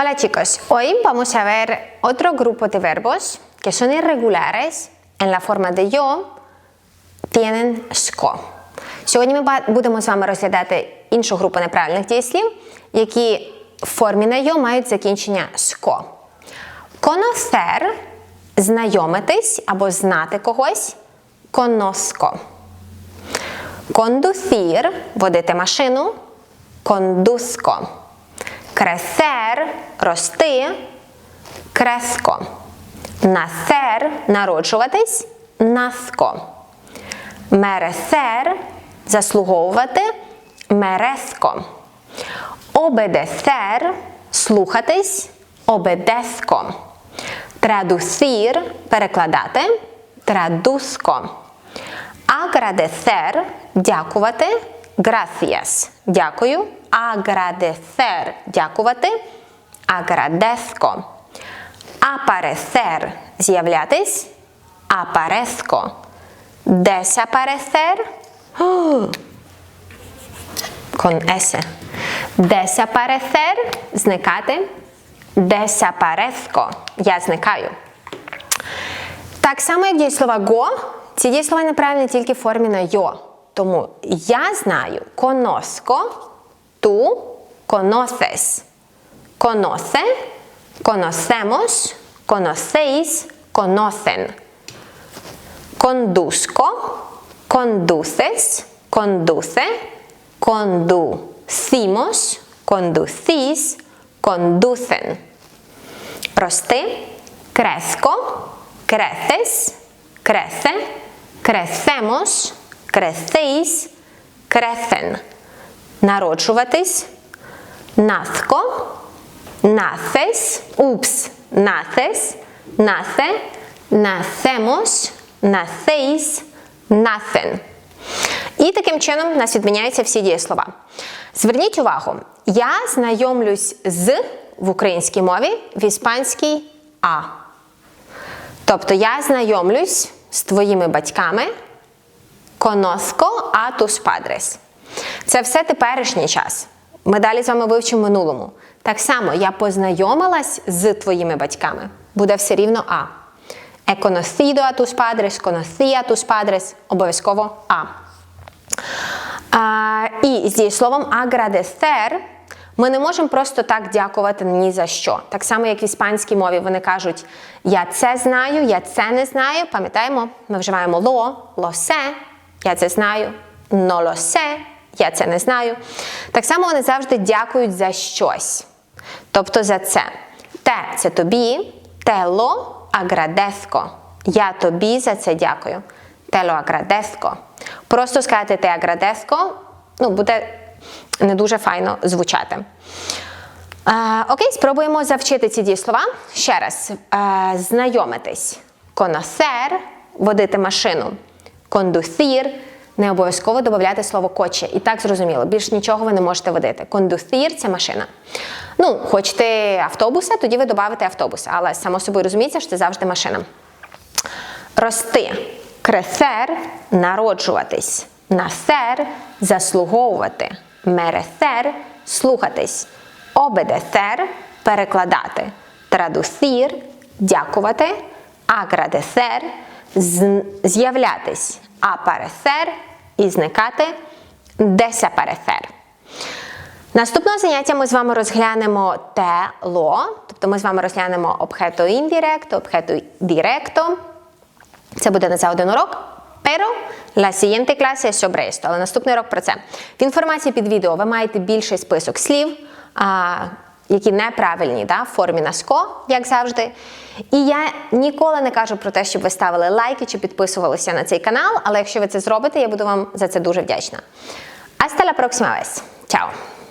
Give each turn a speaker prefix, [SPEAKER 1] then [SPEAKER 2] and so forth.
[SPEAKER 1] Hola chicos, hoy vamos a ver otro grupo de verbos que son irregulares en la forma de yo, tienen ско. Сьогодні ми будемо з вами розглядати іншу групу неправильних дієслів, які в формі на йо мають закінчення ско. Conocer – знайомитись або знати когось. Conozco. Conducir – водити машину. Conduzco. Crecer – рости. Креско. Nacer – народжуватись. Наско. Merecer – заслуговувати. Мереско. Obedecer – слухатись. Обедеско. Traducir – перекладати. Традуско. Agradecer – дякувати. Gracias – дякую. Agradecer – дякувати. Agradezco. Aparecer – з'являтись. Aparezco. Desaparecer. Con S. Desaparecer – зникати. Desaparezco – я зникаю. Так само, як дієслова go, ці дієслова неправильні тільки в формі на йо. Тому я знаю conozco, tú conoces. Conoce, conocemos, conocéis, conocen. Conduzco, conduces, conduce, conducimos, conducís, conducen. Рости, crezco, creces, crece, crecemos, crecéis, crecen. Народжуватись, nazco, naces, ups, naces, nace, nacemos, nacéis, nacen. І таким чином у нас відміняються всі дієслова. Зверніть увагу, я знайомлюсь з в українській мові, в іспанській а. Тобто я знайомлюсь з твоїми батьками conozco a tus padres. Це все теперішній час. Ми далі з вами вивчимо минулому. Так само я познайомилась з твоїми батьками. Буде все рівно А. Conocido a tus padres, conocí a обов'язково А. А, і з дієсловом agradecer ми не можемо просто так дякувати ні за що. Так само, як в іспанській мові вони кажуть я це знаю, я це не знаю. Пам'ятаємо, ми вживаємо lo sé, я це знаю, sé, я це не знаю. Так само вони завжди дякують за щось. Тобто за це. Те це тобі, lo agradezco. Я тобі за це дякую. Lo agradezco. Просто сказати te agradezco, ну, буде не дуже файно звучати. Е, окей, спробуємо завчити ці дієслова. Ще раз. Е, знайомитись. Conocer – водити машину. Conducir – не обов'язково додати слово коче. І так зрозуміло, більш нічого ви не можете водити. Conducir – це машина. Ну, хочете автобуса, тоді ви додаєте автобус. Але само собою розуміється, що це завжди машина. Рости. Кресер народжуватись. Насер заслуговувати. Мересер слухатись. Обедесер перекладати. Традусір дякувати. Аградесер з'являтись. Апаресер і зникати. Десапаресер. Наступного заняття ми з вами розглянемо те ло, тобто ми з вами розглянемо обхето індиректо, обхето директо. Це буде не за один урок. Pero la siguiente clase es sobre esto. Але наступний урок про це. В інформації під відео ви маєте більший список слів, які неправильні да, в формі на ско, як завжди. І я ніколи не кажу про те, щоб ви ставили лайки чи підписувалися на цей канал, але якщо ви це зробите, я буду вам за це дуже вдячна. Hasta la próxima vez. Чао!